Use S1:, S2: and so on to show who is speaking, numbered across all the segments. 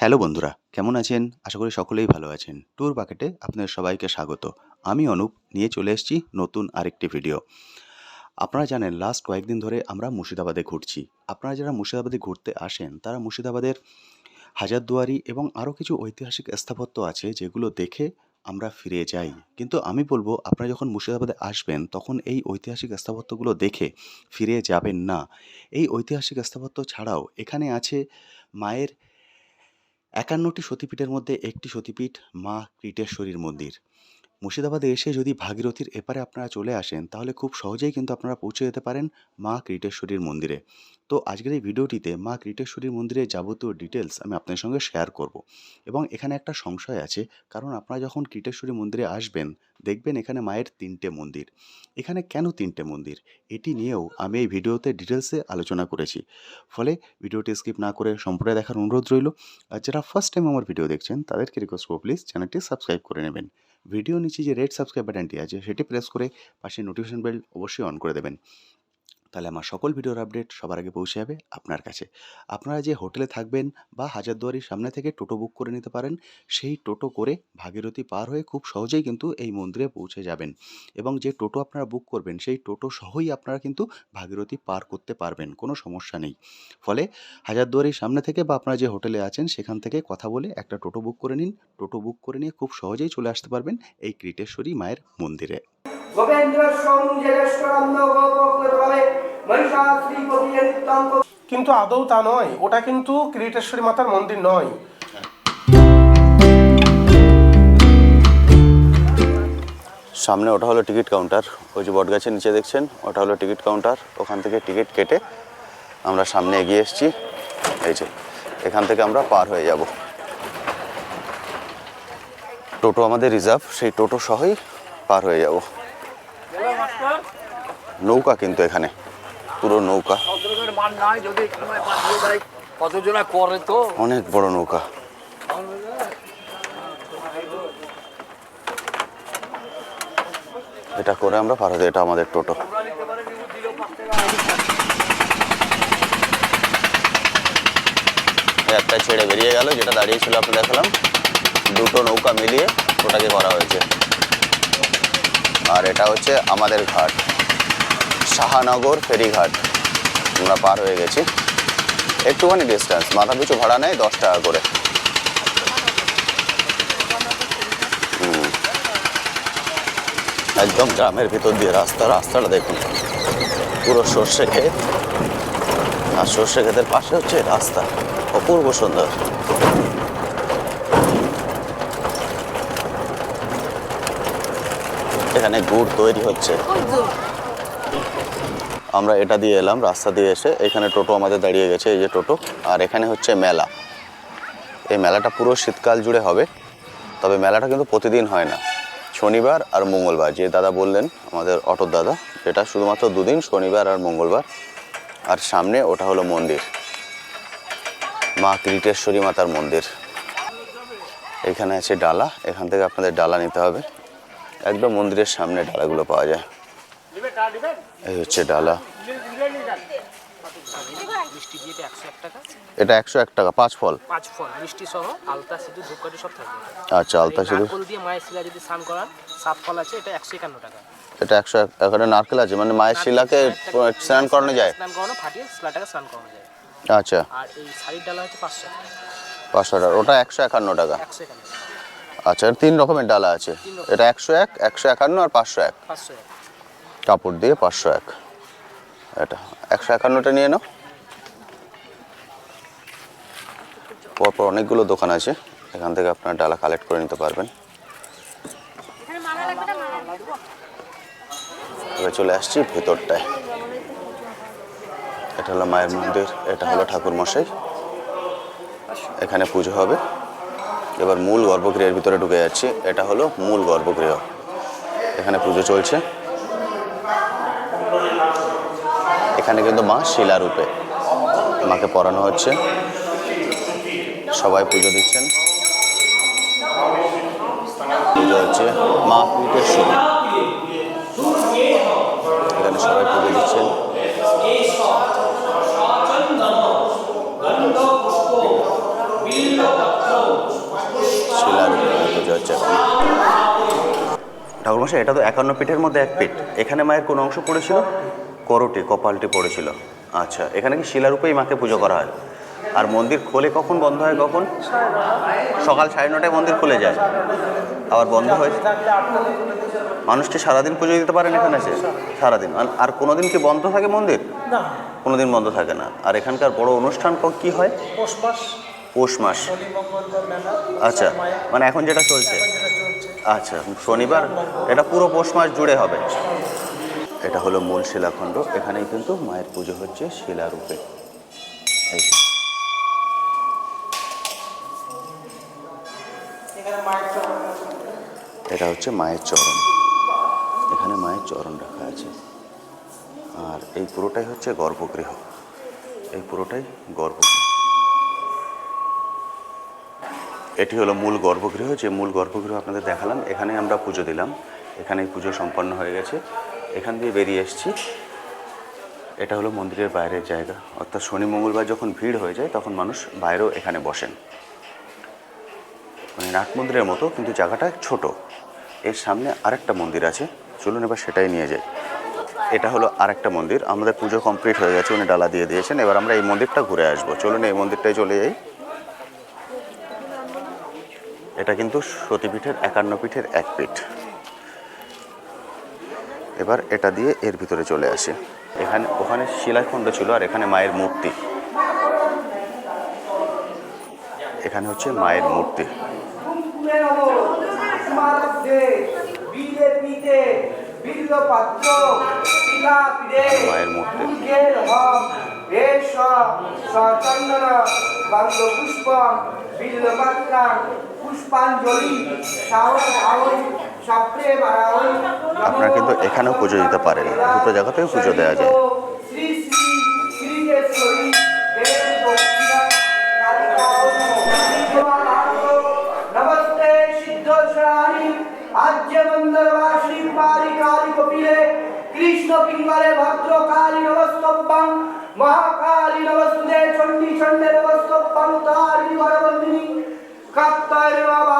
S1: Hello বন্ধুরা, কেমন আছেন? আশা করি সকলেই ভালো আছেন। ট্যুর বাকেটে আপনাদের সবাইকে স্বাগত। আমি অনুপ, নিয়ে চলে এসেছি নতুন আরেকটি ভিডিও। আপনারা জানেন লাস্ট কয়েকদিন ধরে আমরা মুর্শিদাবাদে ঘুরছি। আপনারা যারা মুর্শিদাবাদে ঘুরতে আসেন, তারা মুর্শিদাবাদের হাজারদুয়ারি এবং আরও কিছু ঐতিহাসিক স্থাপত্য আছে যেগুলো দেখে আমরা ফিরে যাই। কিন্তু আমি বলব, আপনারা যখন মুর্শিদাবাদে আসবেন, তখন এই ঐতিহাসিক স্থাপত্যগুলো দেখে ফিরে যাবেন না। এই ঐতিহাসিক স্থাপত্য ছাড়াও এখানে আছে মায়ের একান্নটি সতীপীঠের মধ্যে একটি সতীপীঠ মা কৃটেশ্বরীর মন্দির। মুর্শিদাবাদে এসে যদি ভাগীরথীর এপারে আপনারা চলে আসেন, তাহলে খুব সহজেই কিন্তু আপনারা পৌঁছে যেতে পারেন মা কৃটেশ্বরীর মন্দিরে। তো আজকের এই ভিডিওটিতে মা কৃটেশ্বরীর মন্দিরের যাবতীয় ডিটেলস আমি আপনাদের সঙ্গে শেয়ার করব। এবং এখানে একটা সংশয় আছে, কারণ আপনারা যখন কৃটেশ্বরী মন্দিরে আসবেন, দেখবেন এখানে মায়ের তিনটে মন্দির। এখানে কেন তিনটে মন্দির? এটি নিয়েও আমি এই ভিডিওতে ডিটেলসে আলোচনা করেছি। ফলে ভিডিওটি স্কিপ না করে সম্পূর্ণ দেখার অনুরোধ রইল। আর যারা ফার্স্ট টাইম আমার ভিডিও দেখছেন, তাদেরকে রিকোয়েস্ট করব প্লিজ চ্যানেলটি সাবস্ক্রাইব করে নেবেন। ভিডিও নিচে যে রেড সাবস্ক্রাইব বাটনটি আছে, সেটি প্রেস করে পাশে নোটিফিকেশন বেল অবশ্যই অন করে দেবেন। তাহলে আমার সকল ভিডিওর আপডেট সবার আগে পৌঁছে যাবে আপনার কাছে। আপনারা যে হোটেলে থাকবেন বা হাজারদুয়ারির সামনে থেকে টোটো বুক করে নিতে পারেন, সেই টোটো করে ভাগীরথী পার হয়ে খুব সহজেই কিন্তু এই মন্দিরে পৌঁছে যাবেন। এবং যে টোটো আপনারা বুক করবেন, সেই টোটো সহই আপনারা কিন্তু ভাগীরথী পার করতে পারবেন, কোনো সমস্যা নেই। ফলে হাজারদুয়ারির সামনে থেকে বা আপনারা যে হোটেলে আছেন, সেখান থেকে কথা বলে একটা টোটো বুক করে নিন। টোটো বুক করে নিয়ে খুব সহজেই চলে আসতে পারবেন এই কৃটেশ্বরী মায়ের মন্দিরে।
S2: গোবেন্দ্র সৌঞ্জেশ্বরন্দ গোপকলে মহিষাশ্রী পতিয়ন্তং
S3: কিন্তু আদৌ তা নয়। ওটা কিন্তু কিরিটেশ্বরী মাতার মন্দির নয়।
S1: সামনে ওটা হলো টিকিট কাউন্টার। ওই যে বটগাছের নিচে দেখছেন, ওটা হলো টিকিট কাউন্টার। ওখান থেকে টিকিট কেটে আমরা সামনে এগিয়ে এসেছি। এই যে, এখান থেকে আমরা পার হয়ে যাব। টোটো আমাদের রিজার্ভ, সেই টোটো সহই পার হয়ে যাব। নৌকা কিন্তু এখানে। পুরো নৌকা। অনেক বড় নৌকা। এটা করে আমরা পার হতে এটা আমাদের টোটো। একটা ছেড়ে বেরিয়ে গেল যেটা দাঁড়িয়ে ছিল আপনি দেখালাম। দুটো নৌকা মিলিয়ে ওটাকে করা হয়েছে। আর এটা হচ্ছে আমাদের ঘাট। শাহানগর ফেরিঘাট। আমরা পার হয়ে গেছি। একটুখানি ডিস্টেন্স মাথা পিছু ভাড়া নেয় দশ টাকা করে। একদম গ্রামের ভিতর দিয়ে রাস্তা, রাস্তাটা দেখুন। পুরো সর্ষে ক্ষেত। আর সর্ষে ক্ষেতের পাশে হচ্ছে রাস্তা। অপূর্ব সুন্দর। এখানে গুড় তৈরি হচ্ছে। আমরা এটা দিয়ে এলাম, রাস্তা দিয়ে এসে এখানে টোটো আমাদের দাঁড়িয়ে গেছে, এই যে টোটো। আর এখানে হচ্ছে মেলা। এই মেলাটা পুরো শীতকাল জুড়ে হবে, তবে মেলাটা কিন্তু প্রতিদিন হয় না। শনিবার আর মঙ্গলবার, যে দাদা বললেন, আমাদের অটোর দাদা, এটা শুধুমাত্র দুদিন, শনিবার আর মঙ্গলবার। আর সামনে ওটা হলো মন্দির। মা কৃটেশ্বরী মাতার মন্দির। এখানে আছে ডালা, এখান থেকে আপনাদের ডালা নিতে হবে। একদম মন্দিরের সামনে ডালাগুলো পাওয়া যায়। এই হচ্ছে ডালা।
S4: মিষ্টি দিয়ে একশো এক টাকা?
S1: এটা একশো এক টাকা পাঁচ ফল।
S4: পাঁচ ফল মিষ্টি সহ আলতা সিঁদুর ধূপকাঠি সব থাকবে।
S1: আচ্ছা আলতা
S4: নারকোল দিয়ে মায়ের শিলা যদি স্নান করান সাত ফল আছে এটা একশো একান্ন টাকা।
S1: এটা একশো এক এখানে নারকেল আছে মানে মায়ের শিলাকে স্নান করানো যায়?
S4: স্নান করানো ফাটিয়ে শিলাটাকে স্নান করানো যায়।
S1: আচ্ছা।
S4: আর এই শাড়ির ডালা হচ্ছে পাঁচশো
S1: পাঁচশো টাকা ওটা একশো একান্ন টাকা।
S4: একশো একান্ন
S1: আচ্ছা তিন রকমের ডালা আছে। এটা একশো এক একশো একান্ন আর পাঁচশো এক।
S4: পাঁচশো এক।
S1: কাপড় দিয়ে পাঁচশো এক। এটা, একশো একান্নটা নিয়ে নাও। পরপর অনেকগুলো দোকান আছে, এখান থেকে আপনার ডালা কালেক্ট করে নিতে পারবেন। চলে আসছি ভেতরটায়। এটা হলো মায়ের মন্দির, এটা হলো ঠাকুর মশাই। এখানে পুজো হবে। এবার মূল গর্ভগৃহের ভিতরে ঢুকে যাচ্ছি, এটা হলো মূল গর্ভগৃহ। এখানে পুজো চলছে। এখানে কিন্তু মা শিলারূপে মাকে পড়ানো হচ্ছে। সবাই পুজো দিচ্ছেন। পুজো হচ্ছে মা পীঠেশ্বরী এখানে সবাই পুজো দিচ্ছেন। পুজো হচ্ছে এটা তো একান্ন পিঠের মধ্যে এক পিঠ। এখানে মায়ের কোন অংশ পড়েছিল? করটি কপালটি পড়েছিল। আচ্ছা এখানে কি শিলারূপেই মাকে পুজো করা হয়? আর মন্দির খোলে কখন বন্ধ হয় কখন? সকাল সাড়ে নটায় মন্দির খুলে যায়। আবার বন্ধ হয়। মানুষকে সারাদিন পুজো দিতে পারেন এখানে এসে? সারাদিন। আর- আর কোনোদিন কি বন্ধ থাকে মন্দির?
S3: না।
S1: কোনোদিন বন্ধ থাকে না। আর এখানকার বড় অনুষ্ঠান ক- হয়?
S3: পৌষ মাস।
S1: আচ্ছা মানে এখন যেটা চলছে। আচ্ছা শনিবার এটা পুরো পৌষ মাস জুড়ে হবে। এটা হলো মূল শিলাখণ্ড। এখানেই কিন্তু মায়ের পুজো হচ্ছে শিলারূপে। এটা হচ্ছে মায়ের চরণ। এখানে মায়ের চরণ রাখা আছে। আর এই পুরোটাই হচ্ছে গর্ভগৃহ। এই পুরোটাই গর্ভগৃহ। এটি হলো মূল গর্ভগৃহ। যে মূল গর্ভগৃহ আপনাদের দেখালাম এখানে আমরা পুজো দিলাম। এখানেই পুজো সম্পন্ন হয়ে গেছে। এখান দিয়ে বেরিয়ে এসেছি। এটা হলো মন্দিরের বাইরের জায়গা। অর্থাৎ শনি, মঙ্গলবার যখন ভিড় হয়ে যায়, তখন মানুষ বাইরেও এখানে বসেন। মানে নাট মন্দিরের মতো, কিন্তু জায়গাটা ছোট। এর সামনে আরেকটা মন্দির আছে। চলুন এবার সেটাই নিয়ে যাই। এটা হলো আরেকটা মন্দির। আমাদের পুজো কমপ্লিট হয়ে গেছে, উনি ডালা দিয়ে দিয়েছেন। এবার আমরা এই মন্দিরটা ঘুরে আসব। চলুন এই মন্দিরটাই চলে যাই। এটা কিন্তু সতীপীঠের একান্ন পীঠের এক পীঠ। এবার এটা দিয়ে এর ভিতরে চলে আসে। এখানে, ওখানে শিলাখণ্ড ছিল আর এখানে মায়ের মূর্তি। এখানে হচ্ছে মায়ের মূর্তি। মায়ের মূর্তি।
S2: পুষ্পাঞ্জলি
S1: আপনারা কিন্তু এখানেও পুজো দিতে পারেন। দুটো জায়গাতেও পুজো দেওয়া যায়।
S2: কৃষ্ণ ভদ্র কালী মহাকালী নমস্তুদে চণ্ডী চণ্ডে নমস্তব্বাং তারি বরবন্দিনী কাপ্তারি বাবা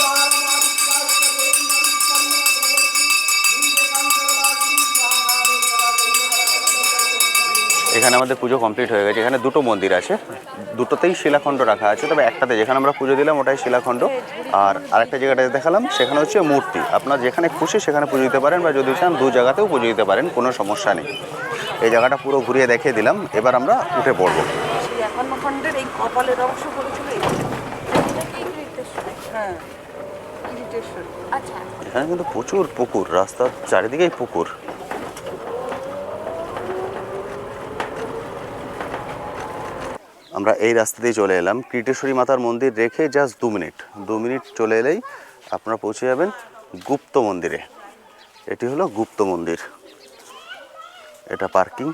S1: এখানে আমাদের পুজো কমপ্লিট হয়ে গেছে। এখানে দুটো মন্দির আছে। দুটোতেই শিলাখণ্ড রাখা আছে। তবে একটাতে যেখানে আমরা পুজো দিলাম ওটাই শিলাখণ্ড। আর আরেকটা জায়গাটা দেখালাম সেখানে হচ্ছে মূর্তি। আপনার যেখানে খুশি সেখানে পুজো দিতে পারেন বা যদি চান দু জায়গাতেও পুজো দিতে পারেন কোনো সমস্যা নেই। এই জায়গাটা পুরো ঘুরিয়ে দেখিয়ে দিলাম। এবার আমরা উঠে পড়ব।
S5: হ্যাঁ
S1: এখানে কিন্তু প্রচুর পুকুর রাস্তার চারিদিকেই পুকুর। আমরা এই রাস্তা দিয়ে চলে এলাম। কীটেশ্বরী মাতার মন্দির রেখে জাস্ট দু মিনিট। দু মিনিট চলে এলেই আপনারা পৌঁছে যাবেন গুপ্ত মন্দিরে। এটি হলো গুপ্ত মন্দির। এটা পার্কিং।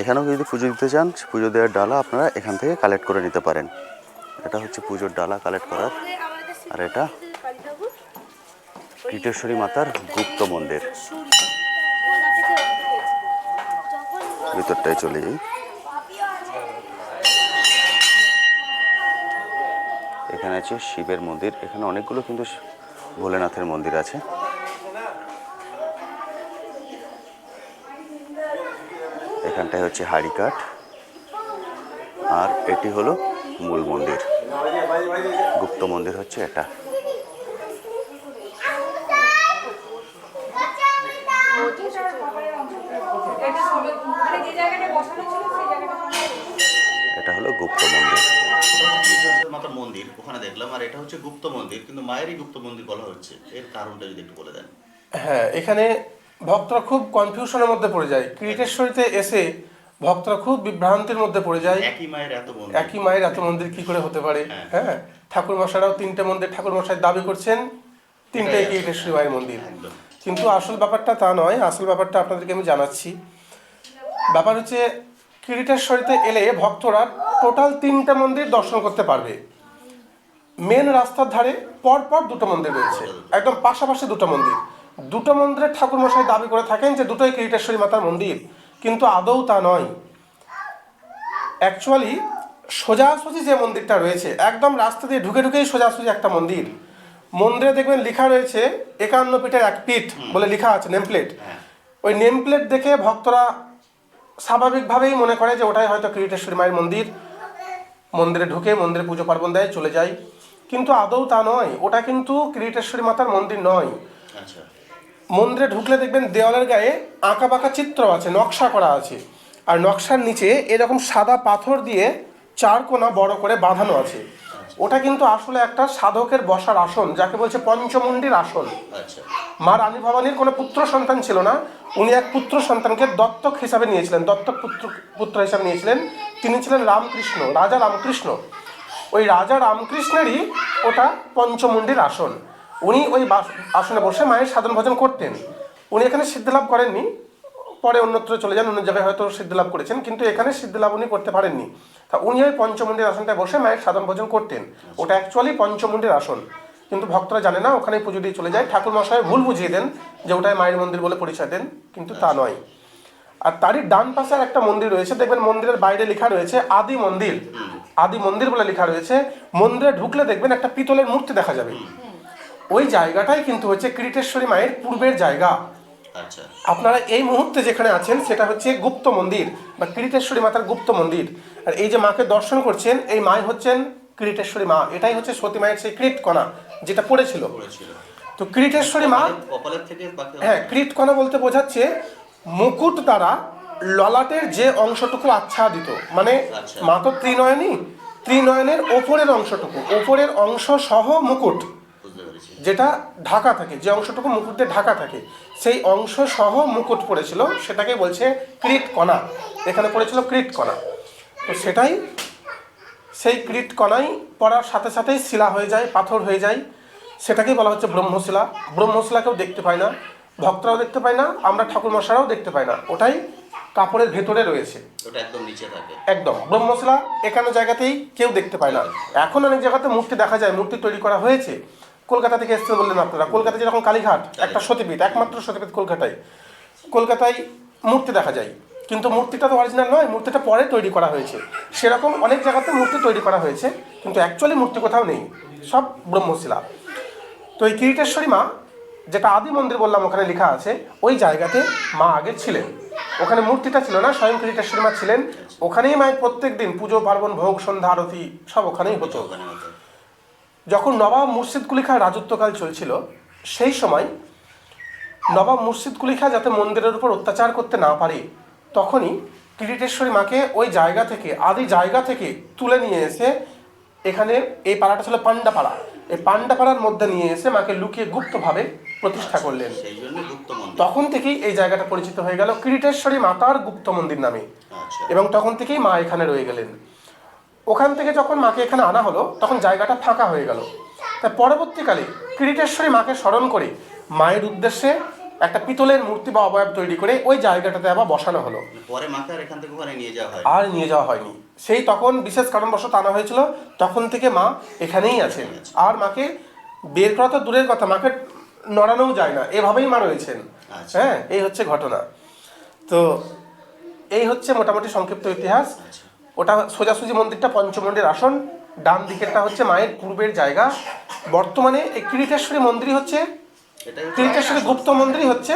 S1: এখানেও যদি পুজো দিতে চান, পুজো দেওয়ার ডালা আপনারা এখান থেকে কালেক্ট করে নিতে পারেন। এটা হচ্ছে পুজোর ডালা কালেক্ট করার। আর এটা কীটেশ্বরী মাতার গুপ্ত মন্দির। ভিতরটায় চলে যাই। এখানে আছে, শিবের মন্দির। এখানে অনেকগুলো কিন্তু ভোলেনাথের মন্দির আছে। এখানটায় হচ্ছে হাড়িকাঠ। আর এটি হলো মূল মন্দির। গুপ্ত মন্দির হচ্ছে এটা এটা হলো গুপ্ত মন্দির। মাতার মন্দির ওখানে দেখলাম আর এটা হচ্ছে গুপ্ত মন্দির কিন্তু মায়েরই গুপ্ত মন্দির বলা হচ্ছে। এর কারণটা যদি একটু বলে দেন।
S3: হ্যাঁ এখানে ভক্তরা খুব কনফিউশনের মধ্যে পড়ে যায়। ক্রিটেশ্বরীতে এসে ভক্তরা খুব বিভ্রান্তির মধ্যে পড়ে যায়।
S1: একই মায়ের এত মন্দির।
S3: একই মায়ের এত মন্দির কি করে হতে পারে? হ্যাঁ। ঠাকুর মশাইরাও তিনটে মন্দির ঠাকুর মশাই দাবি করছেন তিনটাই কিরিটেশ্বরী মায়ের মন্দির। কিন্তু আসল ব্যাপারটা তা নয়। আসল ব্যাপারটা আপনাদেরকে আমি জানাচ্ছি। ব্যাপার হচ্ছে কিরিটেশ্বরীতে এলে ভক্তরা টোটাল তিনটা মন্দির দর্শন করতে পারবে। মেন রাস্তার ধারে পর পর দুটো মন্দির রয়েছে। একদম পাশাপাশি দুটো মন্দির। দুটো মন্দিরের ঠাকুর মশাই দাবি করে থাকেন যে দুটোই কিরিটেশ্বরী মাতার মন্দির কিন্তু আদৌ তা নয়। অ্যাকচুয়ালি সোজাসুজি যে মন্দিরটা রয়েছে একদম রাস্তা দিয়ে ঢুকে ঢুকেই সোজাসুজি একটা মন্দির। মন্দিরে দেখবেন লেখা রয়েছে একান্ন পিঠের এক পিঠ বলে লেখা আছে নেমপ্লেট ওই নেমপ্লেট দেখে ভক্তরা স্বাভাবিকভাবেই মনে করে যে ওটাই হয়তো কিরিটেশ্বরী মায়ের মন্দির। মন্দিরে ঢুকে মন্দিরে পুজো পার্বণ দেয় চলে যায় কিন্তু আদৌ তা নয় ওটা কিন্তু কিরিটেশ্বরী মাতার মন্দির নয়।
S1: আচ্ছা।
S3: মন্দিরে ঢুকলে দেখবেন দেওয়ালের গায়ে আঁকা বাঁকা চিত্র আছে নকশা করা আছে। আর নকশার নিচে এরকম সাদা পাথর দিয়ে চার কোনা বড় করে বাঁধানো আছে। ওটা কিন্তু আসলে একটা সাধকের বসার আসন যাকে বলছে পঞ্চমুণ্ডির আসন।
S1: আচ্ছা।
S3: মা রানী ভবানীর কোনো পুত্র সন্তান ছিল না উনি এক পুত্র সন্তানকে দত্তক হিসাবে নিয়েছিলেন দত্তক পুত্র পুত্র হিসাবে নিয়েছিলেন। তিনি ছিলেন রামকৃষ্ণ রাজা রামকৃষ্ণ। ওই রাজা রামকৃষ্ণেরই ওটা পঞ্চমুণ্ডির আসন। উনি ওই আসনে বসে মায়ের সাধন ভজন করতেন। উনি এখানে সিদ্ধিলাভ করেননি পরে অন্যত্র চলে যান অন্য জায়গায় হয়তো সিদ্ধিলাভ করেছেন কিন্তু এখানে সিদ্ধিলাভ উনি করতে পারেননি। তা উনি ওই পঞ্চমুণ্ডির আসনটায় বসে মায়ের সাধন ভোজন করতেন। ওটা অ্যাকচুয়ালি পঞ্চমুণ্ডির আসন। কিন্তু ভক্তরা জানে না ওখানে পুজো দিয়ে চলে যায়। ঠাকুর মশাই ভুল বুঝিয়ে দেন যে ওটাই মায়ের মন্দির বলে পরিচয় দেন কিন্তু তা নয়। আর তারই ডান পাশে আর একটা মন্দির রয়েছে দেখবেন মন্দিরের বাইরে লেখা রয়েছে আদি মন্দির। আদি মন্দির বলে লেখা রয়েছে মন্দিরে ঢুকলে দেখবেন একটা পিতলের মূর্তি দেখা যাবে। ওই জায়গাটাই কিন্তু হচ্ছে কিরিটেশ্বরী মায়ের পূর্বের জায়গা।
S1: আচ্ছা
S3: আপনারা এই মুহূর্তে যেখানে আছেন সেটা হচ্ছে গুপ্ত মন্দির বা কিরিটেশ্বরী মাতার গুপ্ত মন্দির। আর এই যে মাকে দর্শন করছেন এই মাই হচ্ছেন কিরিটেশ্বরী মা। এটাই হচ্ছে সতী মায়ের সেই কৃত কণা যেটা পড়েছিল। তো কিরিটেশ্বরী মা হ্যাঁ কৃত কণা বলতে বোঝাচ্ছে মুকুট দ্বারা ললাটের যে অংশটুকু আচ্ছাদিত। মানে
S1: আচ্ছা।
S3: মা তো ত্রিনয়নী ত্রিনয়নের ওপরের অংশটুকু ওপরের অংশ সহ মুকুট। যেটা ঢাকা থাকে যে অংশটুকু মুকুট দিয়ে ঢাকা থাকে সেই অংশ সহ মুকুট পড়েছিল সেটাকে বলছে ক্রিট কণা এখানে পড়েছিল ক্রিট কণা তো সেটাই সেই ক্রিট কণাই পড়ার সাথে সাথেই শিলা হয়ে যায় পাথর হয়ে যায়। সেটাকেই বলা হচ্ছে ব্রহ্মশিলা। ব্রহ্মশিলাকেও দেখতে পায় না ভক্তরাও দেখতে পায় না আমরা ঠাকুর মশারাও দেখতে পাই না। ওটাই কাপড়ের ভেতরে রয়েছে।
S1: ওটা একদম নিচে থাকে।
S3: একদম ব্রহ্মশিলা এখানে জায়গাতেই কেউ দেখতে পায় না। এখন অনেক জায়গাতে মূর্তি দেখা যায় মূর্তি তৈরি করা হয়েছে। কলকাতা থেকে এসছে বললেন আপনারা। কলকাতা যেরকম কালীঘাট, একটা সতীপীঠ, একমাত্র সতীপীঠ কলকাতায়। কলকাতায় মূর্তি দেখা যায়। কিন্তু মূর্তিটা তো অরিজিনাল নয়, মূর্তিটা পরে তৈরি করা হয়েছে। সেরকম অনেক জায়গাতে মূর্তি তৈরি করা হয়েছে, কিন্তু অ্যাকচুয়ালি মূর্তি কোথাও নেই, সব ব্রহ্মশিলা। তো এই কিরিটেশ্বরী মা, যেটা আদি মন্দির বললাম ওখানে লেখা আছে, ওই জায়গাতে মা আগে ছিলেন। ওখানে মূর্তিটা ছিল না, স্বয়ং কিরিটেশ্বরী মা ছিলেন। ওখানেই মায়ের প্রত্যেক দিন পুজো, পার্বণ, ভোগ, সন্ধ্যা, আরতি, সব ওখানেই হতো। যখন নবাব মুর্শিদ কুলি খাঁ রাজত্বকাল চলছিল সেই সময় নবাব মুর্শিদ কুলি খাঁ যাতে মন্দিরের উপর অত্যাচার করতে না পারে তখনই কিরিটেশ্বরী মাকে ওই জায়গা থেকে আদি জায়গা থেকে তুলে নিয়ে এসে এখানে এই পাড়াটা ছিল পান্ডাপাড়া এই পান্ডাপাড়ার মধ্যে নিয়ে এসে মাকে লুকিয়ে গুপ্তভাবে প্রতিষ্ঠা করলেন। তখন থেকেই এই জায়গাটা পরিচিত হয়ে গেল কিরিটেশ্বরী মাতার গুপ্ত মন্দির নামে।
S1: আচ্ছা।
S3: এবং তখন থেকেই মা এখানে রয়ে গেলেন। ওখান থেকে যখন মাকে এখানে আনা হলো তখন জায়গাটা ফাঁকা হয়ে গেল। তাই পরবর্তীকালে কিরিটেশ্বরী মাকে স্মরণ করে মায়ের উদ্দেশ্যে একটা পিতলের মূর্তি বা অবয়ব তৈরি করে ওই জায়গাটাতে আবার বসানো হলো।
S1: পরে মাকে আর এখান থেকে ওখানে নিয়ে যাওয়া হয়
S3: আর নিয়ে যাওয়া হয়নি। সেই তখন বিশেষ কারণবশত আনা হয়েছিল তখন থেকে মা এখানেই আছেন। আর মাকে বের করা তো দূরের কথা মাকে নড়ানোও যায় না এভাবেই মা রয়েছেন।
S1: আচ্ছা।
S3: হ্যাঁ এই হচ্ছে ঘটনা। তো এই হচ্ছে মোটামুটি সংক্ষিপ্ত ইতিহাস। ওটা সোজাসুজি মন্দিরটা পঞ্চমন্দির আসন ডান দিকেরটা হচ্ছে মায়ের পূর্বের জায়গা। বর্তমানে এই কিরিটেশ্বরী মন্দিরই হচ্ছে কিরিটেশ্বরী গুপ্ত মন্দিরই হচ্ছে।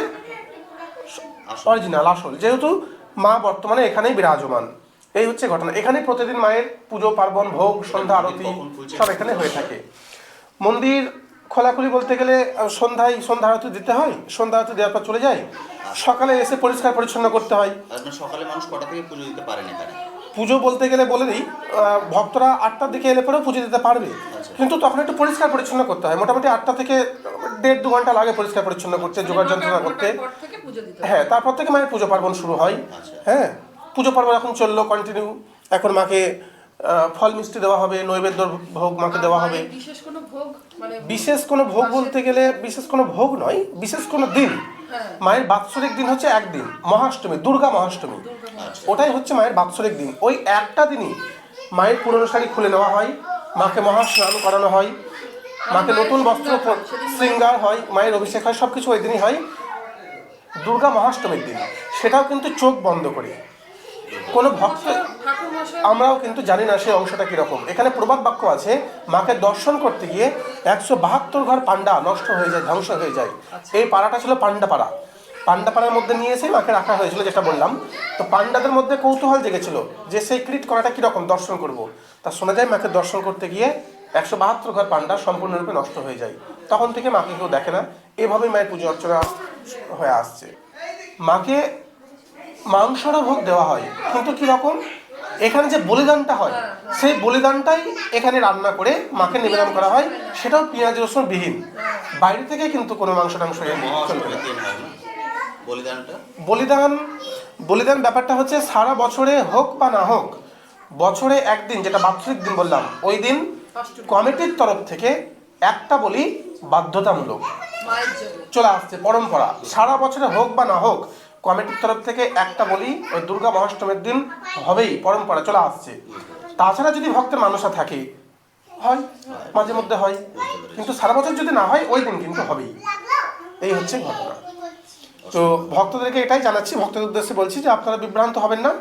S3: অরিজিনাল আসল। যেহেতু মা বর্তমানে এখানেই বিরাজমান এই হচ্ছে ঘটনা। এখানে প্রতিদিন মায়ের পুজো পার্বণ ভোগ সন্ধ্যা আরতি সব এখানে হয়ে থাকে। মন্দির খোলাখুলি বলতে গেলে সন্ধ্যায় সন্ধ্যা আরতি দিতে হয় সন্ধ্যা আরতি দেওয়ার পর চলে যায়। সকালে এসে পরিষ্কার পরিচ্ছন্ন করতে হয়।
S1: সকালে মানুষ কটা থেকে পুজো দিতে পারেন এখানে?
S3: পুজো বলতে গেলে বলে দিই ভক্তরা আটটার দিকে এলে পরেও পুজো দিতে পারবে। কিন্তু তখন একটু পরিষ্কার পরিচ্ছন্ন করতে হয়। মোটামুটি আটটা থেকে দেড় দু ঘণ্টা লাগে পরিষ্কার পরিচ্ছন্ন করতে যোগাড় যন্ত্রণা করতে। হ্যাঁ তারপর থেকে মায়ের পুজো পার্বণ শুরু হয়।
S1: আচ্ছা।
S3: হ্যাঁ পুজো পার্বণ এখন চলল কন্টিনিউ এখন মাকে ফল মিষ্টি দেওয়া হবে নৈবেদ্য ভোগ মাকে দেওয়া হবে।
S5: বিশেষ কোনো ভোগ? মানে
S3: বিশেষ কোনো ভোগ বলতে গেলে বিশেষ কোনো ভোগ নয় বিশেষ কোনো দিন। মায়ের বাৎসরিক দিন হচ্ছে একদিন, মহাষ্টমী, দুর্গা মহাষ্টমী। ওটাই হচ্ছে মায়ের বাৎসরিক দিন। ওই একটা দিনই মায়ের পুরনো শাড়ি খুলে নেওয়া হয়, মাকে মহাস্নান করানো হয়, মাকে নতুন বস্ত্র শৃঙ্গার হয়, মায়ের অভিষেক হয় সব কিছু ওই দিনই হয়। দুর্গা মহাষ্টমীর দিন। সেটাও কিন্তু চোখ বন্ধ করে। কোনো ভক্ত আমরাও কিন্তু জানি না সেই অংশটা কীরকম। এখানে প্রবাদ বাক্য আছে মাকে দর্শন করতে গিয়ে একশো বাহাত্তর ঘর পান্ডা নষ্ট হয়ে যায় ধ্বংস হয়ে যায়। এই পাড়াটা ছিল পান্ডা পাড়া পান্ডা পাড়ার মধ্যে নিয়ে এসে মাকে রাখা হয়েছিল যেটা বললাম। তো পান্ডাদের মধ্যে কৌতূহল জেগেছিল যে সেই ক্রিট করাটা কীরকম দর্শন করব। তা শোনা যায় মাকে দর্শন করতে গিয়ে একশো বাহাত্তর ঘর পান্ডা সম্পূর্ণরূপে নষ্ট হয়ে যায়। তখন থেকে মাকে কেউ দেখে না। এভাবেই মায়ের পুজো অর্চনা হয়ে আসছে। মাকে মাংসরও ভোগ দেওয়া হয়। কিন্তু কি রকম এখানে যে বলিদানটা হয় সেই বলিদানটাই এখানে রান্না করে মাকে নিবেদন করা হয়। সেটাও পেঁয়াজ রসুন বিহীন। বাইরে থেকে কিন্তু কোনো মাংস টাংস বলিদান বলিদান ব্যাপারটা হচ্ছে সারা বছরে হোক বা না হোক বছরে একদিন যেটা বাৎসরিক দিন বললাম ওই দিন কমিটির তরফ থেকে একটা বলি বাধ্যতামূলক। চলে আসছে পরম্পরা। সারা বছরে হোক বা না হোক কমিটির তরফ থেকে একটা বলি ওই দুর্গা মহাষ্টমীর দিন হবেই পরম্পরা চলে আসছে। তাছাড়া যদি ভক্তের মানুষরা থাকে হয় মাঝে মধ্যে হয় কিন্তু সারা বছর যদি না হয় ওই দিন কিন্তু হবেই। এই হচ্ছে ঘটনা। তো ভক্তদেরকে এটাই জানাচ্ছি ভক্তদের উদ্দেশ্যে বলছি যে আপনারা বিভ্রান্ত হবেন না।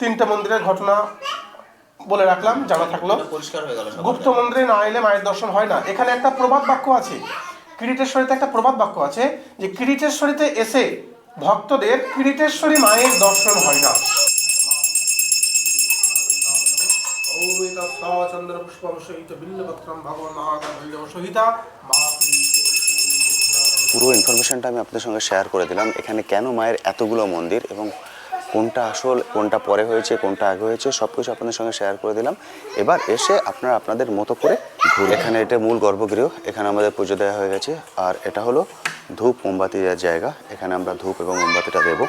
S3: তিনটে মন্দিরের ঘটনা বলে রাখলাম জানা থাকল। গুপ্ত মন্দিরে। না এলে মায়ের দর্শন হয় না। এখানে একটা প্রবাদ বাক্য আছে কিরিটেশ্বরীতে একটা প্রবাদ বাক্য আছে যে কিরিটেশ্বরীতে এসে ভক্তদের কিরিটেশ্বরী মায়ের দর্শন হয় না।
S1: পুরো ইনফরমেশনটা আমি আপনাদের সঙ্গে শেয়ার করে দিলাম। এখানে কেন মায়ের এতগুলো মন্দির এবং কোনটা আসল, কোনটা পরে হয়েছে, কোনটা আগে হয়েছে সব কিছু আপনাদের সঙ্গে শেয়ার করে দিলাম। এবার এসে আপনারা আপনাদের মতো করে ঘুরে এখানে এটা মূল গর্ভগৃহ, এখানে আমাদের পুজো দেওয়া হয়ে গেছে। আর এটা হলো ধূপ মোমবাতি দেওয়ার জায়গা। এখানে আমরা ধূপ এবং মোমবাতিটা দেবো।